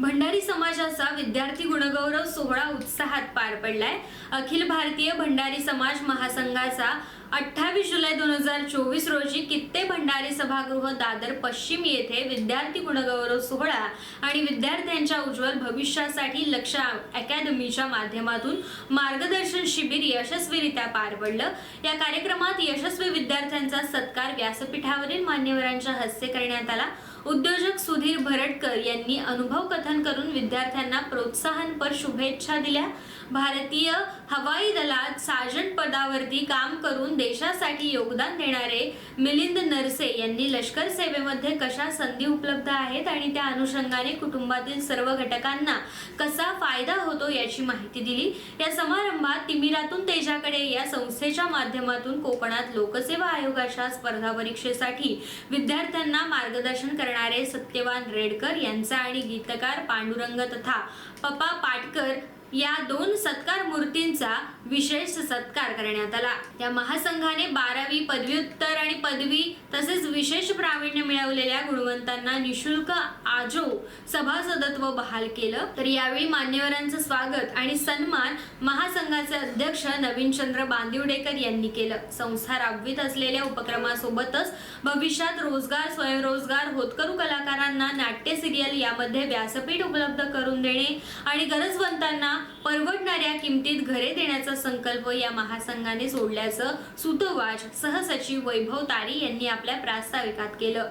भंडारी समाजाचा विद्यार्थी गुणगौरव सोहळा उत्साहात पार पडलाय. अखिल भारतीय भंडारी समाज महासंघाचा अठ्ठावीस जुलै दोन हजार चोवीस रोजी कित्ते भंडारी सभागृह दादर पश्चिम येथे विद्यार्थी गुणगौरव सोहळा आणि विद्यार्थ्यांच्या उज्ज्वल भविष्यासाठी लक्ष अकॅदमीच्या माध्यमातून मार्गदर्शन शिबिर यशस्वीरित्या पार पडलं. या कार्यक्रमात यशस्वी विद्यार्थ्यांचा सत्कार व्यासपीठावरील मान्यवरांच्या हस्ते करण्यात आला. उद्योजक सुधीर भरटकर यांनी अनुभव कथन करून विद्यार्थ्यांना प्रोत्साहनपर शुभेच्छा दिल्या. भारतीय हवाई दलात साजन पदावरती काम करून देशासाठी योगदान देणारे मिलिंद नरसे यांनी लष्कर सेवेमध्ये कशा संधी उपलब्ध आहेत आणि त्या अनुषंगाने कुटुंबातील सर्व घटकांना कसा फायदा होतो याची माहिती दिली. या समारंभात तिमिरातून तेजाकडे या संस्थेच्या माध्यमातून कोकणात लोकसेवा आयोगाच्या स्पर्धा परीक्षेसाठी विद्यार्थ्यांना मार्गदर्शन करणारे सत्यवान रेडकर यांचा आणि गीतकार पांडुरंग तथा पप्पा पाटकर या दोन सत्कार मूर्तींचा विशेष सत्कार करण्यात आला. या महासंघाने बारावी पदव्युत्तर आणि पदवी तसेच विशेष प्रावीण्य मिळवलेल्या गुणवंतांना निशुल्क आजो सभासदत्व बहाल केलं. तर यावेळी मान्यवरांचं स्वागत आणि सन्मान महासंघाचे अध्यक्ष नवीनचंद्र बांदिवडेकर यांनी केलं. संस्था राबवित असलेल्या उपक्रमासोबतच भविष्यात रोजगार स्वयंरोजगार होतकरू कलाकारांना नाट्य सिरियल यामध्ये व्यासपीठ उपलब्ध करून देणे आणि गरजवंतांना परवडणाऱ्या किमतीत घरे देण्याचा संकल्प या महासंघाने सोडल्याचं सुतोवाच सहसचिव वैभव तारी यांनी आपल्या प्रास्ताविकात केलं.